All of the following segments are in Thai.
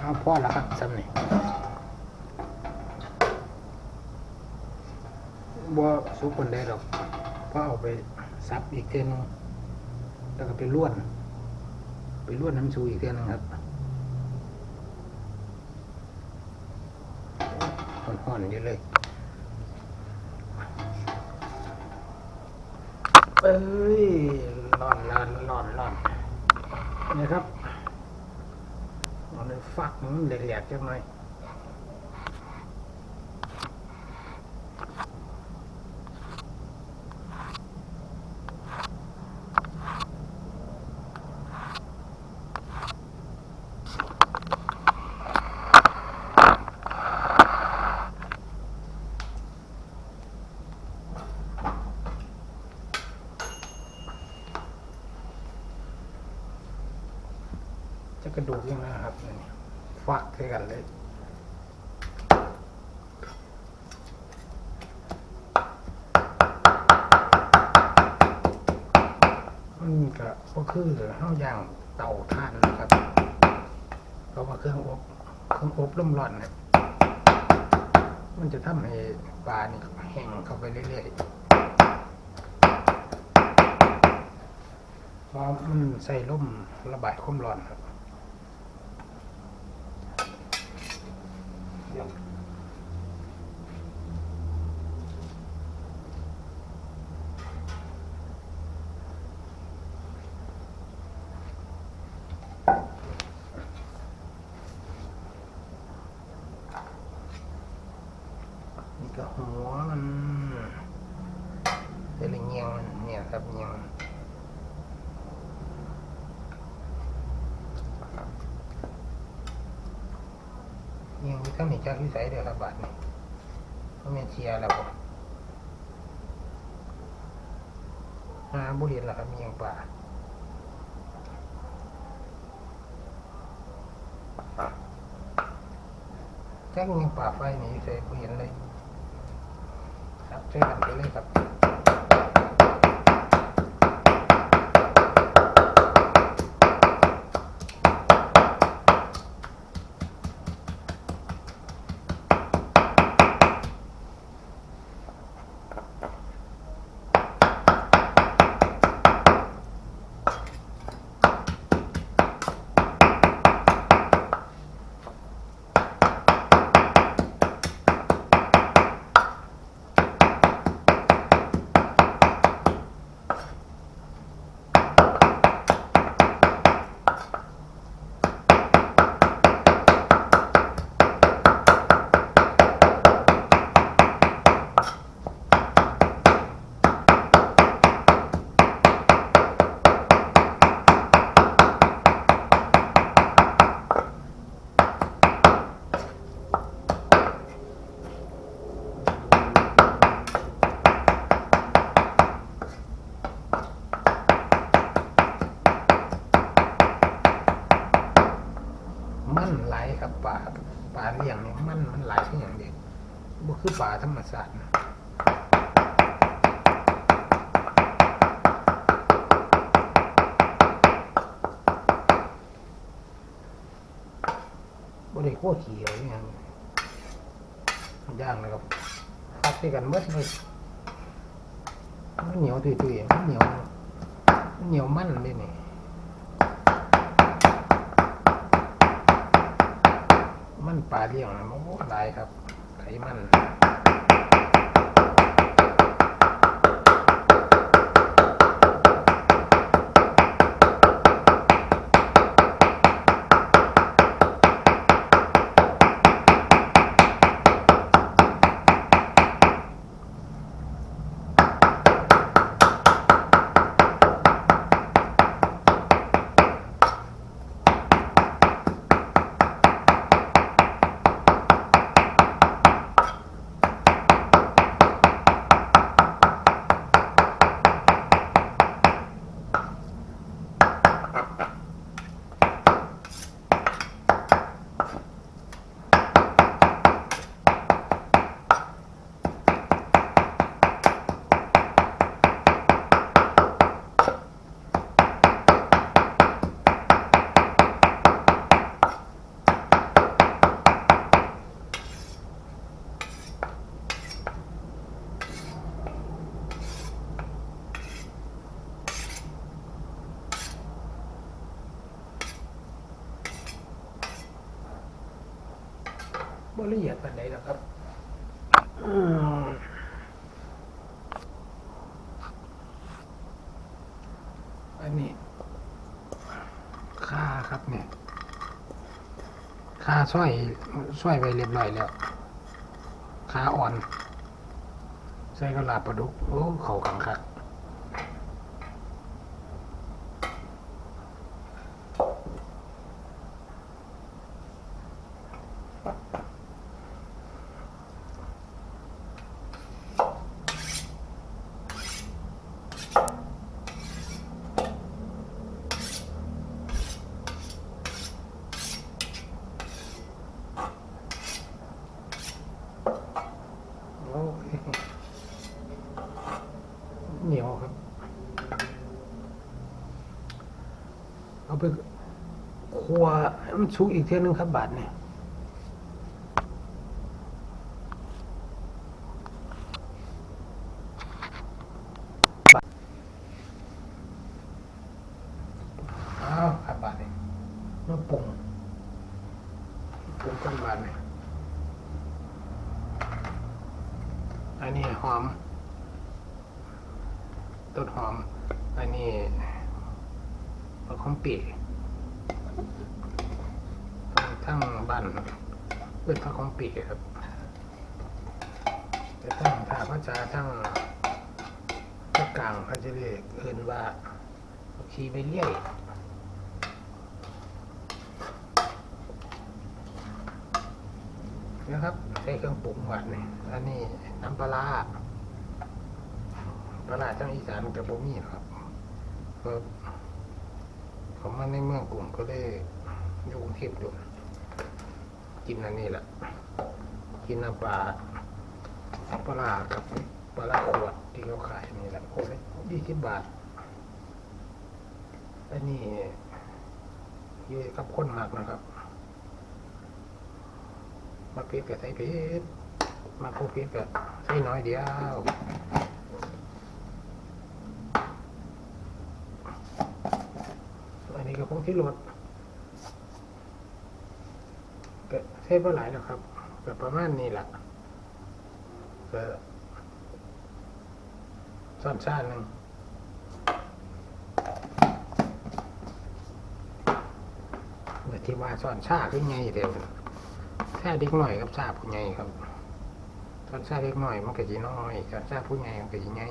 เอาพ่อล้วครับซ้ำนี่บ่สุกคนได้ดอกพราะเอาไปซับอีกเทียหนึงแล้วก็ไปล้วน ไปล้วนน้ำซูอีกเทียหนึงครับห่อนๆอยู่เลยเอ้ยร้อนร้อนร้อนร้อนนี่ครับ ฟักมันแหลกๆจังหน่อยจะกระดูกยังนะครับ ฟักใส่กันเลยมันก็ก็คือข้าวย่างเตาถ่านนะครับเพราะว่าเครื่องอบเครื่องอบลมร้อนนี่ยมันจะทำให้ปลานี่แห้งเข้าไปเรื่อยๆเพราะมันใส่ลมระบายความร้อนครับเดี๋ยวนี่ก็หัวมันเป็นเงียงมันเนี่ย ครับเงียงมันยังมีทั้งหนีจากวิสัยเดียวรับาทนี่เพราะแม่นเชียร์แล้วบ่หาบุเรียนล้วครับมีหยังป่าจักมีหยังป่าไฟนี่ใส่บุเรียนเลย ครับเจอกันไปเลยครับ มันไหลายครับป่าป่าเลี้ยงนี่มันมันไหลายที่อย่างเดียว บ่คือป่าธรรมชาสตินะบ่ได้โคตรขี่อะไรอย่างย่างนะครับฟักด้วยกันเมื่อเลยมันเหนียวตุยๆมันเหนียวมันเหนียวมันเลยนี่มันปลาเลี้ยงนะมันโอ้หลายครับ มัน ปานใดหรอกครับอันนี้ค่าครับเนี่ยค่าสร้อยสร้อยไปเรียบร้อยแล้วค่าอ่อนใส่กระลาปลาดุกโอ้ เขาขังคัก เหนียวครับ เอาไปคั่วมันสุกอีกเท่านึงครับบาทเนี่ยเอาครับบาทเนี่ยมาปรุงปรุงกันบาทเนี่ย อันนี้ หอม ต้นหอม อันนี้มะขามเปียกทั้งบ้นเพื่อนพระของปีกครับแต่ทั้งถ้าพระจาทั้งกลางเขาจะเรียกเอินว่าขี่ไปเรื่อย นะครับ ใช้เครื่องปรุงหวานนี่อันนี้น้ำปลาปลาร้างอีสานกับบ่มีหรอกครับก็เขามาในเมืองกรุงก็ได้อยู่กรุงเทพอยู่กินอันนี้แหละกินน้ำปลาปลาร้ากับปลาขวดที่เขาขายนี่แหละโอ้ยยี่สิบบาทอันนี้อยู่กับคนมากนะครับ มาเพชรกับใส่เพชรมาโคเพชรกับใส่น้อยเดียวอันนี้ก็คงที่รถก็ใช้เ่หลายหรอกครับก็ประมาณนี้แหละก็ซ่อนซ่านหนึ่งเมื่อที่ว่าซ่อนชาขึ้นไงเดี๋ยว แค่เด็กหน่อยกับชาผู้ใหญ่ครับซ่อนชาเด็กหน่อยมันก็จีน้อยซ่อนชาผู้ใหญ่มันก็จีใหญ่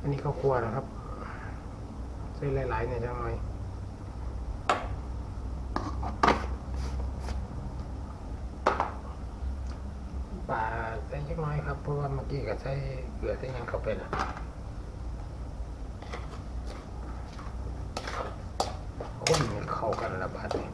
อันนี้เขาครัวนะครับใส่หลายๆเนี่ยจังหน่อยปลาใส่เล็กน้อยครับเพราะว่าเมื่อกี้ก็ใส่เกลือใส่ยังเข้าไปนะคนนี่เข้ากันละบาดนี่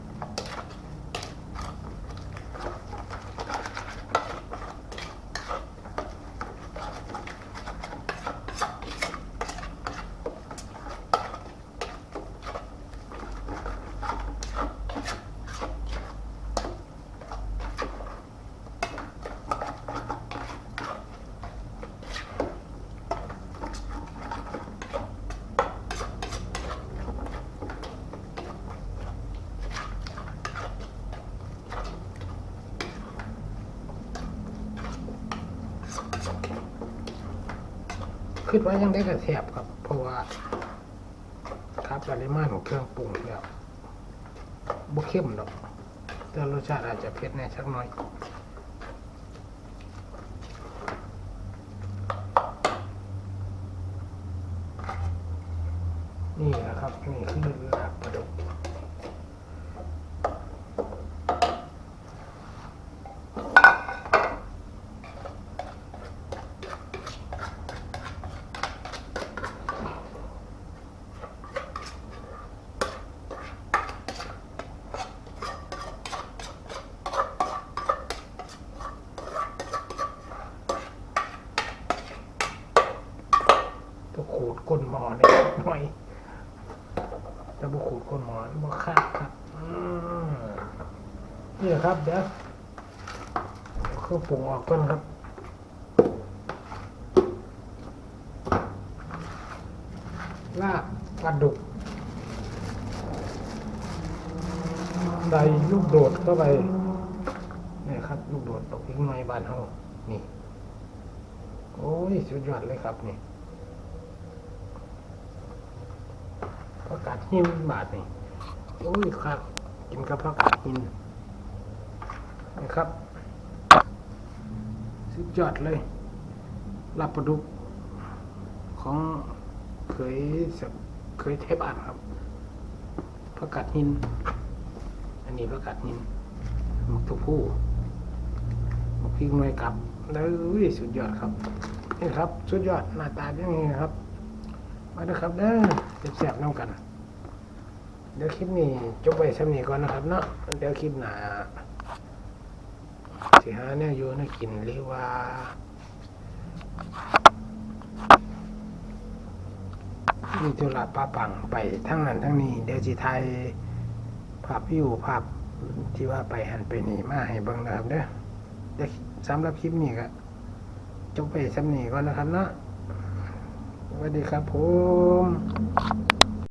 คิดว่ายังได้กระแสบครับ เพราะว่าครับปริมาณของเครื่องปรุงแล้วบ่เข้มดอกแต่รสชาติอาจจะเผ็ดแน่สักน้อยนี่นะครับนี่คือลาบปลาดุกตัวขูดก้นหมอเนี่ยหน่อยจะบุขูดก้นหมอนี่บ่คาดครับอืม นี่ครับเดี๋ยวเอาเครื่องปรุงออกก่อนครับลาบปลาดุกใส่ลูกโดดเข้าไปนี่ครับ ลูกโดดตกอีกหน่อยบ้านเฮานี่ โอ้ย สุดยอดเลยครับนี่ผักกาดหินบาทนี่ โอ้ยครับ กินกับผักกาดหิน นะครับสุดยอดเลยลาบปลาดุกของเคยสับเคยเทปอ่านครับผักกาดหิน อันนี้ผักกาดหินหมกทุกผู้หมกพริกหน่วยกลับแล้วสุดยอดครับนี่ครับ สุดยอดหน้าตาเป็นยังไงครับ มาเด้อครับเด้อแซ่บๆน้ำกัน เดี๋ยวคลิปนี้จบไปสำนี้ก่อนนะครับเนาะเดี๋ยวคลิปหน้า สิหาเนี่ยอยู่ในะกินหรือว่ามีธุระป้าปังไปทั้งนั้นทั้งนี้ เดี๋ยวสิไทยภาพวิวภาพที่ว่าไปหันไปนี่มาให้เบิ่งนะครับเด้อเดี๋ยวสำหรับคลิปนี้ก็จบไปสำนีก่อนนะครับเนาะสวัสดีครับผม